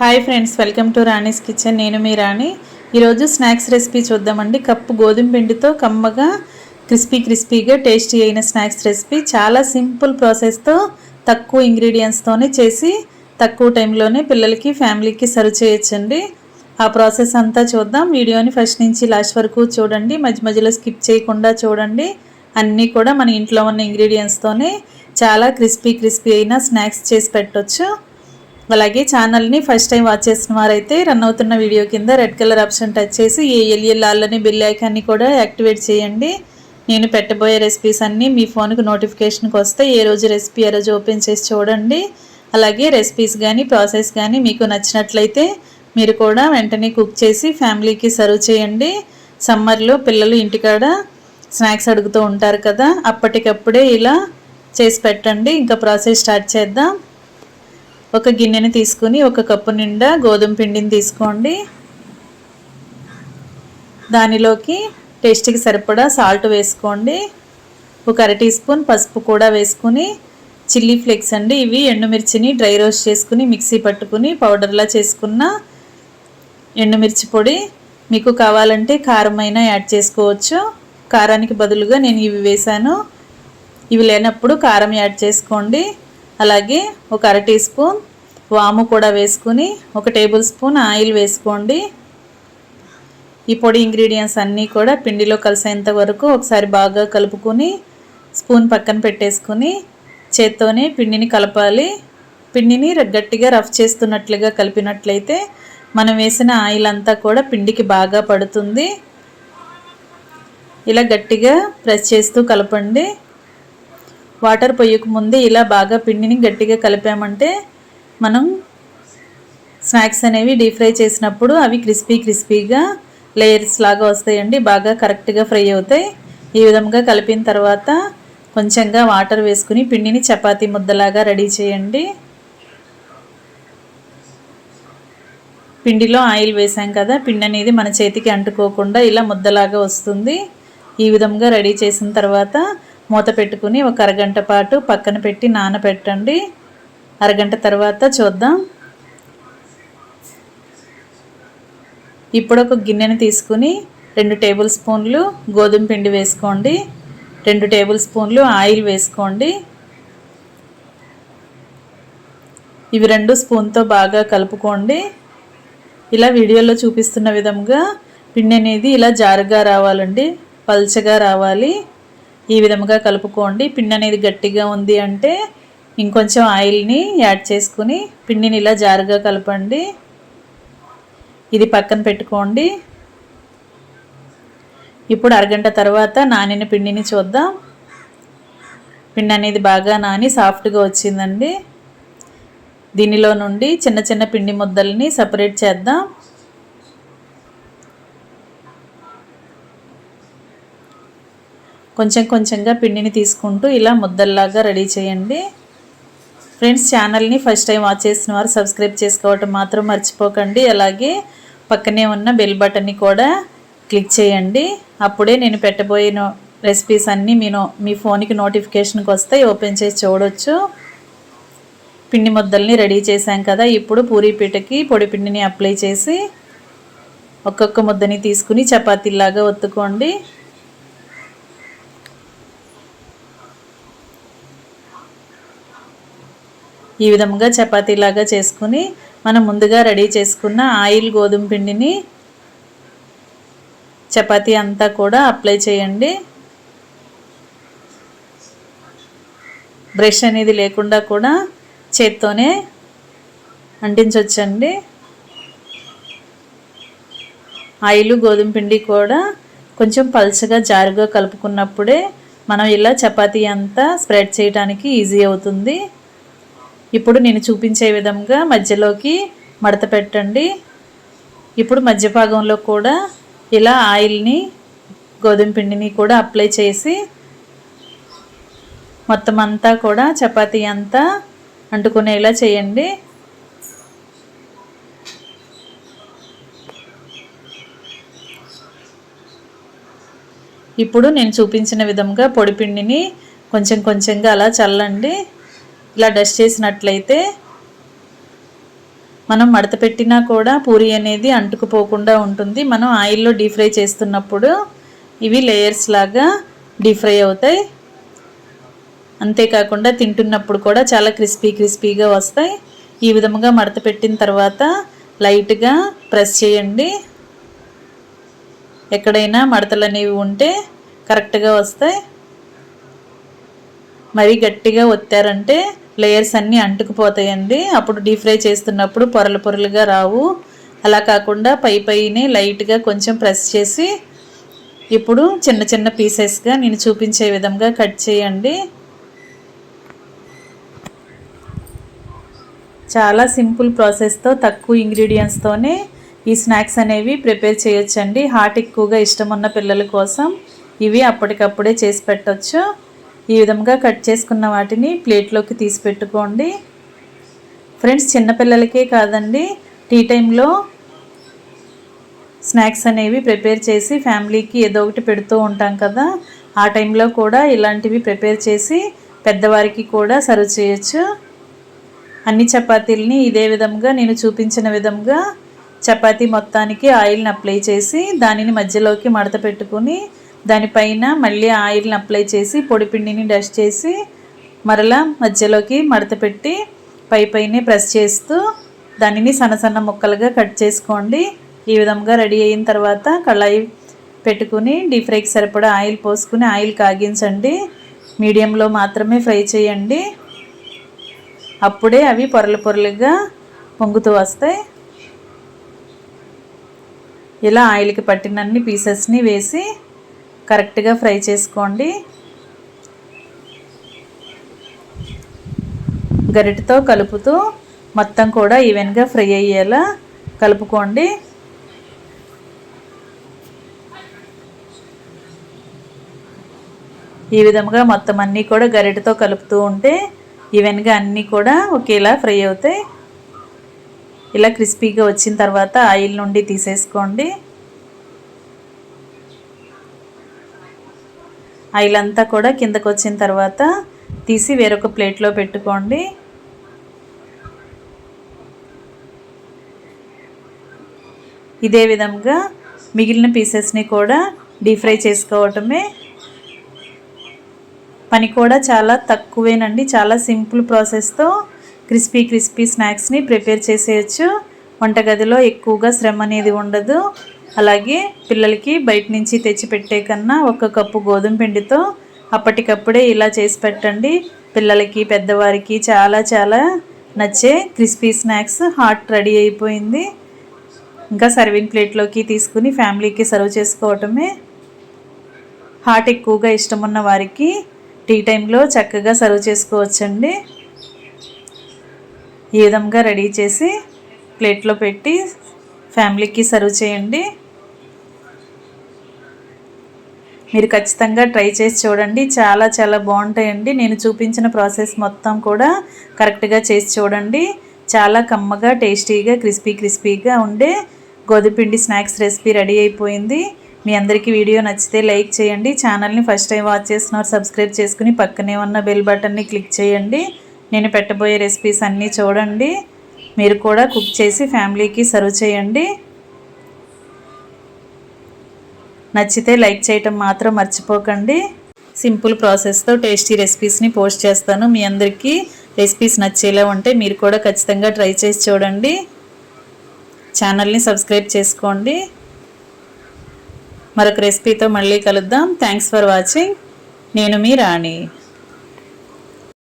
Hi friends welcome to Rani's kitchen నేను మీ రాణి. ఈరోజు స్నాక్స్ రెసిపీ చూద్దామండి. కప్పు గోధుమ పిండితో కమ్మగా క్రిస్పీ క్రిస్పీగా టేస్టీ అయిన స్నాక్స్ రెసిపీ. చాలా సింపుల్ ప్రాసెస్తో తక్కువ ఇంగ్రీడియంట్స్తోనే చేసి తక్కువ టైంలోనే పిల్లలకి ఫ్యామిలీకి సర్వ్ చేయొచ్చండి. ఆ ప్రాసెస్ అంతా చూద్దాం. వీడియోని ఫస్ట్ నుంచి లాస్ట్ వరకు చూడండి. మధ్య మధ్యలో స్కిప్ చేయకుండా చూడండి. అన్నీ కూడా మన ఇంట్లో ఉన్న ఇంగ్రీడియంట్స్తోనే చాలా క్రిస్పీ క్రిస్పీ అయిన స్నాక్స్ చేసి పెట్టొచ్చు. అలాగే ఛానల్ని ఫస్ట్ టైం వాచ్ చేసిన వారైతే రన్ అవుతున్న వీడియో కింద రెడ్ కలర్ ఆప్షన్ టచ్ చేసి ఏ ఎల్ఎల్ ఆల్లని బిల్ ఐకాన్ని కూడా యాక్టివేట్ చేయండి. నేను పెట్టబోయే రెసిపీస్ అన్నీ మీ ఫోన్కి నోటిఫికేషన్కి వస్తే ఏ రోజు రెసిపీ ఏ రోజు ఓపెన్ చేసి చూడండి. అలాగే రెసిపీస్ కానీ ప్రాసెస్ కానీ మీకు నచ్చినట్లయితే మీరు కూడా వెంటనే కుక్ చేసి ఫ్యామిలీకి సర్వ్ చేయండి. సమ్మర్లో పిల్లలు ఇంటికాడ స్నాక్స్ అడుగుతూ ఉంటారు కదా అప్పటికప్పుడే ఇలా చేసి పెట్టండి. ఇంకా ప్రాసెస్ స్టార్ట్ చేద్దాం. ఒక గిన్నెని తీసుకుని ఒక కప్పు నిండా గోధుమ పిండిని తీసుకోండి. దానిలోకి టేస్ట్కి సరిపడా సాల్ట్ వేసుకోండి. ఒక అర టీ స్పూన్ పసుపు కూడా వేసుకుని చిల్లీ ఫ్లేక్స్ అండి ఇవి ఎండుమిర్చిని డ్రై రోస్ట్ చేసుకుని మిక్సీ పట్టుకుని పౌడర్లా చేసుకున్న ఎండుమిర్చి పొడి. మీకు కావాలంటే కారమైనా యాడ్ చేసుకోవచ్చు. కారానికి బదులుగా నేను ఇవి వేశాను. ఇవి లేనప్పుడు కారం యాడ్ చేసుకోండి. అలాగే ఒక అర టీ స్పూన్ వాము కూడా వేసుకుని ఒక టేబుల్ స్పూన్ ఆయిల్ వేసుకోండి. ఈ పొడి ఇంగ్రీడియంట్స్ అన్నీ కూడా పిండిలో కలిసేంత వరకు ఒకసారి బాగా కలుపుకొని స్పూన్ పక్కన పెట్టేసుకుని చేత్తోనే పిండిని కలపాలి. పిండిని గట్టిగా రఫ్ చేస్తున్నట్లుగా కలిపినట్లయితే మనం వేసిన ఆయిల్ అంతా కూడా పిండికి బాగా పడుతుంది. ఇలా గట్టిగా ప్రెస్ చేస్తూ కలపండి. వాటర్ పొయ్యకు ముందే ఇలా బాగా పిండిని గట్టిగా కలిపామంటే మనం స్నాక్స్ అనేవి డీప్ ఫ్రై చేసినప్పుడు అవి క్రిస్పీ క్రిస్పీగా లేయర్స్ లాగా వస్తాయండి బాగా కరెక్ట్గా ఫ్రై అవుతాయి. ఈ విధంగా కలిపిన తర్వాత కొంచెంగా వాటర్ వేసుకుని పిండిని చపాతీ ముద్దలాగా రెడీ చేయండి. పిండిలో ఆయిల్ వేసాం కదా పిండి అనేది మన చేతికి అంటుకోకుండా ఇలా ముద్దలాగా వస్తుంది. ఈ విధంగా రెడీ చేసిన తర్వాత మూత పెట్టుకుని ఒక అరగంట పాటు పక్కన పెట్టి నానబెట్టండి. అరగంట తర్వాత చూద్దాం. ఇప్పుడు ఒక గిన్నెని తీసుకుని రెండు టేబుల్ స్పూన్లు గోధుమ పిండి వేసుకోండి. రెండు టేబుల్ స్పూన్లు ఆయిల్ వేసుకోండి. ఇవి రెండు స్పూన్తో బాగా కలుపుకోండి. ఇలా వీడియోలో చూపిస్తున్న విధంగా పిండి అనేది ఇలా జారుగా రావాలండి. పల్చగా రావాలి. ఈ విధంగా కలుపుకోండి. పిండి అనేది గట్టిగా ఉంది అంటే ఇంకొంచెం ఆయిల్ని యాడ్ చేసుకుని పిండిని ఇలా జారుగా కలపండి. ఇది పక్కన పెట్టుకోండి. ఇప్పుడు అరగంట తర్వాత నానిన పిండిని చూద్దాం. పిండి అనేది బాగా నాని సాఫ్ట్గా వచ్చిందండి. దీనిలో నుండి చిన్న చిన్న పిండి ముద్దల్ని సపరేట్ చేద్దాం. కొంచెం కొంచెంగా పిండిని తీసుకుంటూ ఇలా ముద్దల్లాగా రెడీ చేయండి. ఫ్రెండ్స్ ఛానల్ని ఫస్ట్ టైం వాచ్ చేసిన వారు సబ్స్క్రైబ్ చేసుకోవటం మాత్రం మర్చిపోకండి. అలాగే పక్కనే ఉన్న బెల్ బటన్ని కూడా క్లిక్ చేయండి. అప్పుడే నేను పెట్టబోయే రెసిపీస్ అన్నీ మీ నో మీ ఫోన్కి నోటిఫికేషన్కి వస్తాయి. ఓపెన్ చేసి చూడొచ్చు. పిండి ముద్దల్ని రెడీ చేశాం కదా ఇప్పుడు పూరీ పీటకి పొడి పిండిని అప్లై చేసి ఒక్కొక్క ముద్దని తీసుకుని చపాతీలాగా ఒత్తుకోండి. ఈ విధంగా చపాతీలాగా చేసుకుని మనం ముందుగా రెడీ చేసుకున్న ఆయిల్ గోధుమ పిండిని చపాతీ అంతా కూడా అప్లై చేయండి. బ్రష్ అనేది లేకుండా కూడా చేత్తోనే అంటించవచ్చండి ఆయిల్ గోధుమ పిండి కూడా కొంచెం పల్చగా జారుగా కలుపుకున్నప్పుడే మనం ఇలా చపాతీ అంతా స్ప్రెడ్ చేయడానికి ఈజీ అవుతుంది. ఇప్పుడు నేను చూపించే విధంగా మధ్యలోకి మడత పెట్టండి. ఇప్పుడు మధ్య భాగంలో కూడా ఇలా ఆయిల్ని గోధుమ పిండిని కూడా అప్లై చేసి మొత్తం అంతా కూడా చపాతీ అంతా అంటుకునేలా చేయండి. ఇప్పుడు నేను చూపించిన విధంగా పొడిపిండిని కొంచెం కొంచెంగా అలా చల్లండి. ఇలా డస్ట్ చేసినట్లయితే మనం మడత పెట్టినా కూడా పూరి అనేది అంటుకుపోకుండా ఉంటుంది. మనం ఆయిల్లో డీప్ ఫ్రై చేస్తున్నప్పుడు ఇవి లేయర్స్ లాగా డీప్ ఫ్రై అవుతాయి. అంతేకాకుండా తింటున్నప్పుడు కూడా చాలా క్రిస్పీ క్రిస్పీగా వస్తాయి. ఈ విధముగా మడత పెట్టిన తర్వాత లైట్గా ప్రెస్ చేయండి. ఎక్కడైనా మడతలు అనేవి ఉంటే కరెక్ట్గా వస్తాయి. మరీ గట్టిగా ఒత్తారంటే లేయర్స్ అన్నీ అంటుకుపోతాయండి. అప్పుడు డీప్ ఫ్రై చేస్తున్నప్పుడు పొరలు పొరలుగా రావు. అలా కాకుండా పై పైనే లైట్గా కొంచెం ప్రెస్ చేసి ఇప్పుడు చిన్న చిన్న పీసెస్గా నేను చూపించే విధంగా కట్ చేయండి. చాలా సింపుల్ ప్రాసెస్తో తక్కువ ఇంగ్రీడియంట్స్తోనే ఈ స్నాక్స్ అనేవి ప్రిపేర్ చేయొచ్చండి. హార్ట్ ఎక్కువగా ఇష్టం ఉన్న పిల్లల కోసం ఇవి అప్పటికప్పుడే చేసి పెట్టవచ్చు ఈ విధంగా కట్ చేసుకున్న వాటిని ప్లేట్లోకి తీసి పెట్టుకోండి. ఫ్రెండ్స్ చిన్నపిల్లలకే కాదండి టీ టైంలో స్నాక్స్ అనేవి ప్రిపేర్ చేసి ఫ్యామిలీకి ఏదో ఒకటి పెడుతూ ఉంటాం కదా ఆ టైంలో కూడా ఇలాంటివి ప్రిపేర్ చేసి పెద్దవారికి కూడా సర్వ్ చేయొచ్చు. అన్ని చపాతీలని ఇదే విధంగా నేను చూపించిన విధంగా చపాతీ మొత్తానికి ఆయిల్ని అప్లై చేసి దానిని మధ్యలోకి మడత పెట్టుకుని దానిపైన మళ్ళీ ఆయిల్ని అప్లై చేసి పొడిపిండిని డస్ట్ చేసి మరలా మధ్యలోకి మడత పెట్టి పై పైనే ప్రెస్ చేస్తూ దానిని సన్న సన్న ముక్కలుగా కట్ చేసుకోండి. ఈ విధంగా రెడీ అయిన తర్వాత కళాయి పెట్టుకుని డీప్ ఫ్రైకి సరిపడా ఆయిల్ పోసుకుని ఆయిల్ కాగించండి. మీడియంలో మాత్రమే ఫ్రై చేయండి. అప్పుడే అవి పొరలు పొరలుగా పొంగుతూ వస్తాయి. ఇలా ఆయిల్కి పట్టినన్ని పీసెస్ని వేసి కరెక్ట్గా ఫ్రై చేసుకోండి. గరిటతో కలుపుతూ మొత్తం కూడా ఈవెన్గా ఫ్రై అయ్యేలా కలుపుకోండి. ఈ విధంగా మొత్తం అన్నీ కూడా గరిటతో కలుపుతూ ఉంటే ఈవెన్గా అన్నీ కూడా ఒకేలా ఫ్రై అవుతాయి. ఇలా క్రిస్పీగా వచ్చిన తర్వాత ఆయిల్ నుండి తీసేసుకోండి. ఆయిల్ అంతా కూడా కిందకు వచ్చిన తర్వాత తీసి వేరొక ప్లేట్లో పెట్టుకోండి. ఇదే విధంగా మిగిలిన పీసెస్ని కూడా డీప్ ఫ్రై చేసుకోవటమే. పని కూడా చాలా తక్కువేనండి. చాలా సింపుల్ ప్రాసెస్తో క్రిస్పీ క్రిస్పీ స్నాక్స్ని ప్రిపేర్ చేసేయచ్చు. వంటగదిలో ఎక్కువగా శ్రమ అనేది ఉండదు. అలాగే పిల్లలకి బయట నుంచి తెచ్చిపెట్టే కన్నా ఒక కప్పు గోధుమ పిండితో అప్పటికప్పుడే ఇలా చేసి పెట్టండి. పిల్లలకి పెద్దవారికి చాలా చాలా నచ్చే క్రిస్పీ స్నాక్స్ హాట్ రెడీ అయిపోయింది. ఇంకా సర్వింగ్ ప్లేట్లోకి తీసుకుని ఫ్యామిలీకి సర్వ్ చేసుకోవటమే. హాట్ ఎక్కువగా ఇష్టం ఉన్న వారికి టీ టైంలో చక్కగా సర్వ్ చేసుకోవచ్చండి. ఈ విధంగా రెడీ చేసి ప్లేట్లో పెట్టి ఫ్యామిలీకి సర్వ్ చేయండి. మీరు ఖచ్చితంగా ట్రై చేసి చూడండి. చాలా చాలా బాగుంటాయండి. నేను చూపించిన ప్రాసెస్ మొత్తం కూడా కరెక్ట్గా చేసి చూడండి. చాలా కమ్మగా టేస్టీగా క్రిస్పీ క్రిస్పీగా ఉండే గోధుమపిండి స్నాక్స్ రెసిపీ రెడీ అయిపోయింది. మీ అందరికీ వీడియో నచ్చితే లైక్ చేయండి. ఛానల్ని ఫస్ట్ టైం వాచ్ చేస్తున్నారు సబ్స్క్రైబ్ చేసుకుని పక్కనే ఉన్న బెల్ బటన్ని క్లిక్ చేయండి. నేను పెట్టబోయే రెసిపీస్ అన్నీ చూడండి. మీరు కూడా కుక్ చేసి ఫ్యామిలీకి సర్వ్ చేయండి. నచ్చితే లైక్ చేయటం మాత్రం మర్చిపోకండి. సింపుల్ ప్రాసెస్తో టేస్టీ రెసిపీస్ని పోస్ట్ చేస్తాను. మీ అందరికీ రెసిపీస్ నచ్చేలా ఉంటే మీరు కూడా ఖచ్చితంగా ట్రై చేసి చూడండి. ఛానల్ని సబ్స్క్రైబ్ చేసుకోండి. మరొక రెసిపీతో మళ్ళీ కలుద్దాం. థ్యాంక్స్ ఫర్ వాచింగ్ నేను మీ రాణి.